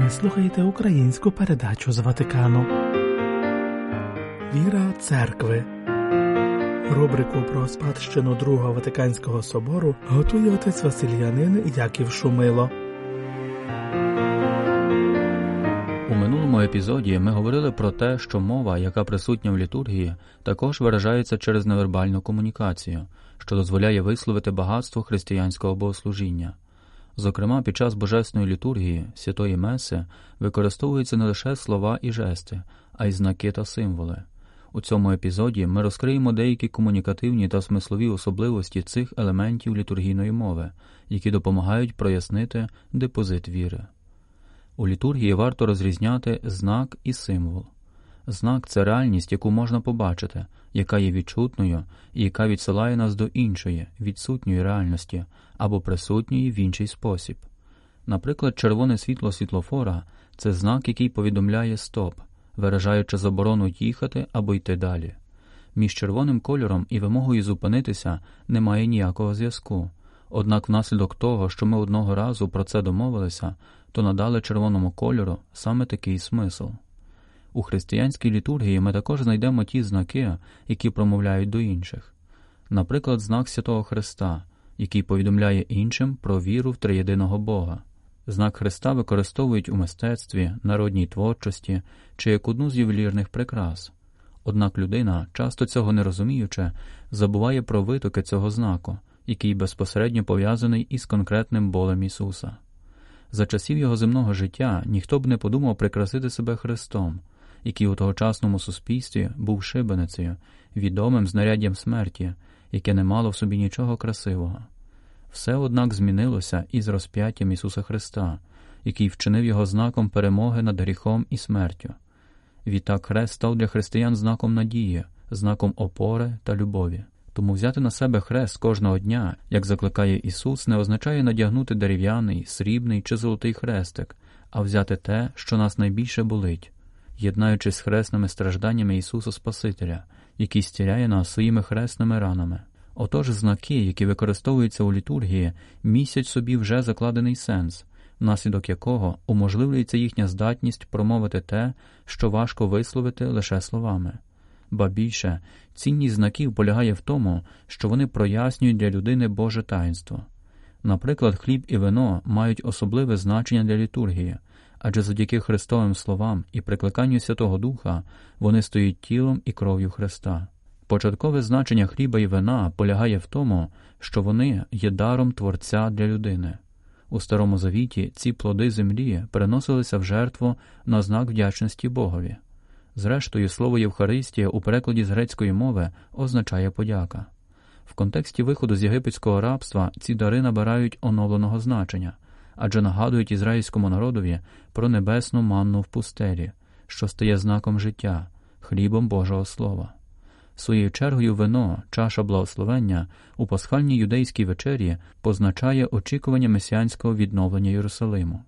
Ви слухаєте українську передачу з Ватикану. Віра церкви. Рубрику про спадщину Другого Ватиканського собору готує отець Васильянин Яків Шумило. У минулому епізоді ми говорили про те, що мова, яка присутня в літургії, також виражається через невербальну комунікацію, що дозволяє висловити багатство християнського богослужіння. Зокрема, під час божественної літургії святої Меси використовуються не лише слова і жести, а й знаки та символи. У цьому епізоді ми розкриємо деякі комунікативні та смислові особливості цих елементів літургійної мови, які допомагають прояснити депозит віри. У літургії варто розрізняти знак і символ. Знак це реальність, яку можна побачити, яка є відчутною і яка відсилає нас до іншої, відсутньої реальності або присутньої в інший спосіб. Наприклад, червоне світло світлофора це знак, який повідомляє стоп, виражаючи заборону їхати або йти далі. Між червоним кольором і вимогою зупинитися немає ніякого зв'язку. Однак, внаслідок того, що ми одного разу про це домовилися, то надали червоному кольору саме такий смисл. У християнській літургії ми також знайдемо ті знаки, які промовляють до інших. Наприклад, знак Святого Христа, який повідомляє іншим про віру в триєдиного Бога. Знак Христа використовують у мистецтві, народній творчості чи як одну з ювелірних прикрас. Однак людина, часто цього не розуміючи, забуває про витоки цього знаку, який безпосередньо пов'язаний із конкретним болем Ісуса. За часів його земного життя ніхто б не подумав прикрасити себе Христом, який у тогочасному суспільстві був шибеницею, відомим знаряддям смерті, яке не мало в собі нічого красивого. Все, однак, змінилося із розп'яттям Ісуса Христа, який вчинив його знаком перемоги над гріхом і смертю. Відтак хрест став для християн знаком надії, знаком опори та любові. Тому взяти на себе хрест кожного дня, як закликає Ісус, не означає надягнути дерев'яний, срібний чи золотий хрестик, а взяти те, що нас найбільше болить, єднаючись з хресними стражданнями Ісуса Спасителя, який стіряє нас своїми хресними ранами. Отож, знаки, які використовуються у літургії, містять собі вже закладений сенс, внаслідок якого уможливлюється їхня здатність промовити те, що важко висловити лише словами. Ба більше, цінність знаків полягає в тому, що вони прояснюють для людини Боже таїнство. Наприклад, хліб і вино мають особливе значення для літургії, адже завдяки Христовим словам і прикликанню Святого Духа вони стоять тілом і кров'ю Христа. Початкове значення хліба і вина полягає в тому, що вони є даром Творця для людини. У Старому Завіті ці плоди землі переносилися в жертву на знак вдячності Богові. Зрештою, слово Євхаристія у перекладі з грецької мови означає подяка. В контексті виходу з єгипетського рабства ці дари набирають оновленого значення, адже нагадують ізраїльському народові про небесну манну в пустелі, що стає знаком життя, хлібом Божого Слова. Своєю чергою вино, чаша благословення у пасхальній юдейській вечері позначає очікування месіанського відновлення Єрусалиму.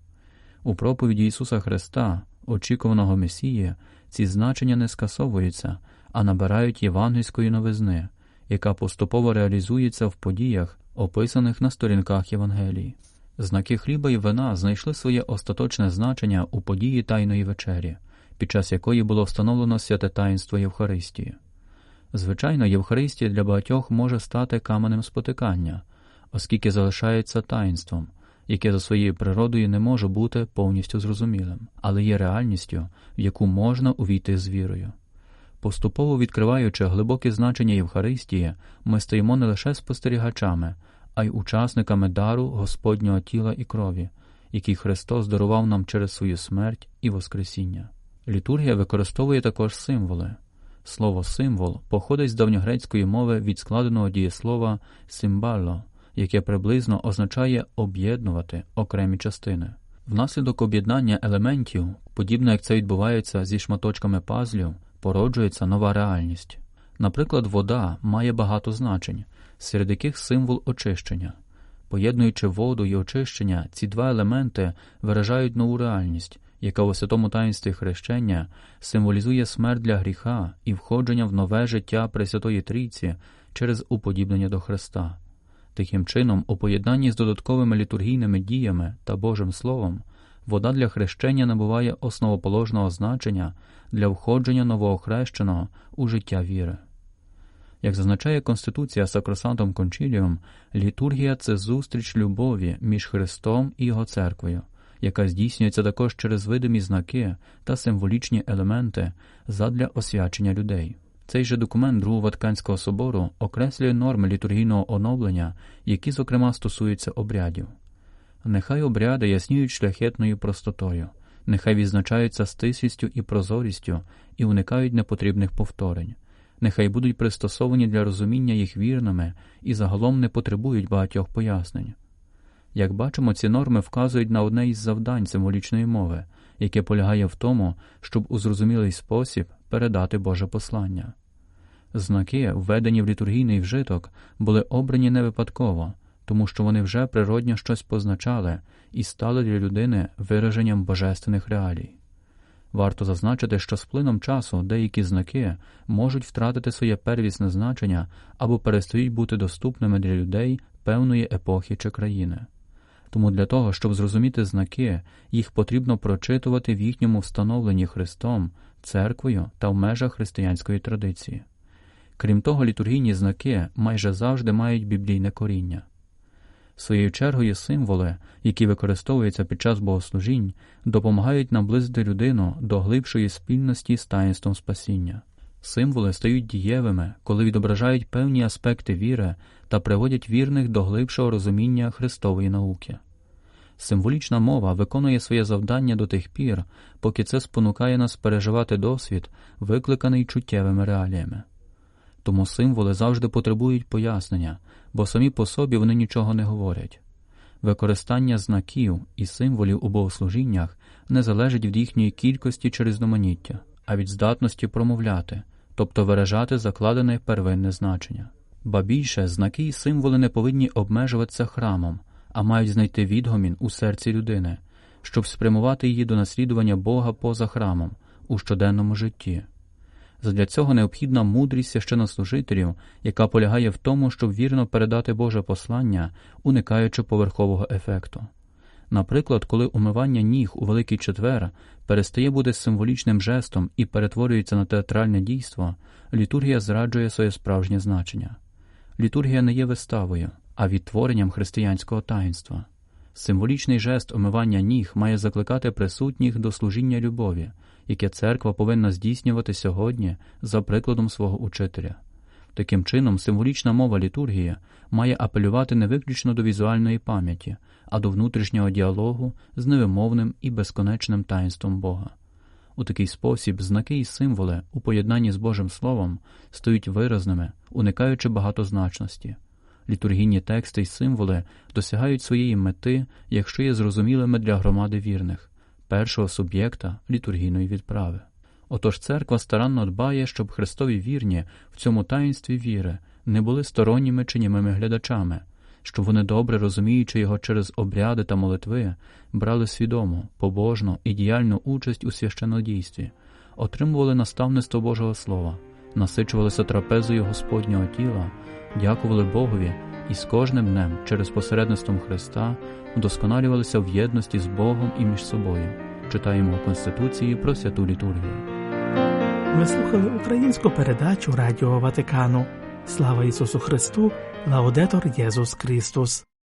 У проповіді Ісуса Христа, очікуваного Месії, ці значення не скасовуються, а набирають євангельської новизни, яка поступово реалізується в подіях, описаних на сторінках Євангелії. Знаки хліба і вина знайшли своє остаточне значення у події Тайної вечері, під час якої було встановлено святе таїнство Євхаристії. Звичайно, Євхаристія для багатьох може стати каменем спотикання, оскільки залишається таїнством, яке за своєю природою не може бути повністю зрозумілим, але є реальністю, в яку можна увійти з вірою. Поступово відкриваючи глибоке значення Євхаристії, ми стаємо не лише спостерігачами, а й учасниками дару Господнього тіла і крові, який Христос дарував нам через свою смерть і Воскресіння. Літургія використовує також символи. Слово символ походить з давньогрецької мови від складеного дієслова симбало, яке приблизно означає об'єднувати окремі частини. Внаслідок об'єднання елементів, подібно як це відбувається зі шматочками пазлів, породжується нова реальність. Наприклад, вода має багато значень, серед яких символ очищення. Поєднуючи воду і очищення, ці два елементи виражають нову реальність, яка у святому таїнстві хрещення символізує смерть для гріха і входження в нове життя Пресвятої Трійці через уподібнення до Христа. Таким чином, у поєднанні з додатковими літургійними діями та Божим Словом, вода для хрещення набуває основоположного значення для входження новоохрещеного у життя віри. Як зазначає Конституція Сакросантом Кончіліум, літургія це зустріч любові між Христом і Його церквою, яка здійснюється також через видимі знаки та символічні елементи задля освячення людей. Цей же документ Другого Ватиканського собору окреслює норми літургійного оновлення, які, зокрема, стосуються обрядів. Нехай обряди ясніють шляхетною простотою, нехай відзначаються стислістю і прозорістю і уникають непотрібних повторень, нехай будуть пристосовані для розуміння їх вірними і загалом не потребують багатьох пояснень. Як бачимо, ці норми вказують на одне із завдань символічної мови, яке полягає в тому, щоб у зрозумілий спосіб передати Боже послання. Знаки, введені в літургійний вжиток, були обрані не випадково, тому що вони вже природньо щось позначали і стали для людини вираженням божественних реалій. Варто зазначити, що з плином часу деякі знаки можуть втратити своє первісне значення або перестають бути доступними для людей певної епохи чи країни. Тому для того, щоб зрозуміти знаки, їх потрібно прочитувати в їхньому встановленні Христом, церквою та в межах християнської традиції. Крім того, літургійні знаки майже завжди мають біблійне коріння. Своєю чергою символи, які використовуються під час богослужінь, допомагають наблизити людину до глибшої спільності з таїнством спасіння. Символи стають дієвими, коли відображають певні аспекти віри та приводять вірних до глибшого розуміння Христової науки. Символічна мова виконує своє завдання до тих пір, поки це спонукає нас переживати досвід, викликаний чуттєвими реаліями. Тому символи завжди потребують пояснення, бо самі по собі вони нічого не говорять. Використання знаків і символів у богослужіннях не залежить від їхньої кількості чи різноманіття, а від здатності промовляти, тобто виражати закладене первинне значення. Ба більше знаки і символи не повинні обмежуватися храмом, а мають знайти відгомін у серці людини, щоб спрямувати її до наслідування Бога поза храмом у щоденному житті. Задля цього необхідна мудрість священнослужителів, яка полягає в тому, щоб вірно передати Боже послання, уникаючи поверхового ефекту. Наприклад, коли умивання ніг у Великий Четвер перестає бути символічним жестом і перетворюється на театральне дійство, літургія зраджує своє справжнє значення. Літургія не є виставою, а відтворенням християнського таїнства. Символічний жест омивання ніг має закликати присутніх до служіння любові, яке церква повинна здійснювати сьогодні за прикладом свого учителя. Таким чином, символічна мова літургії має апелювати не виключно до візуальної пам'яті, а до внутрішнього діалогу з невимовним і безконечним таїнством Бога. У такий спосіб знаки і символи у поєднанні з Божим Словом стають виразними, уникаючи багатозначності. Літургійні тексти й символи досягають своєї мети, якщо є зрозумілими для громади вірних, першого суб'єкта літургійної відправи. Отож церква старанно дбає, щоб Христові вірні в цьому таїнстві віри не були сторонніми чи німими глядачами, щоб вони добре розуміючи його через обряди та молитви, брали свідому, побожну і діяльну участь у священнодійстві, отримували наставництво Божого Слова, насичувалися трапезою Господнього тіла, дякували Богові і з кожним днем через посередництвом Христа удосконалювалися в єдності з Богом і між собою. Читаємо у Конституції про святу літургію. Ви слухали українську передачу Радіо Ватикану. Слава Ісусу Христу! Лаудетор Єсус Христос!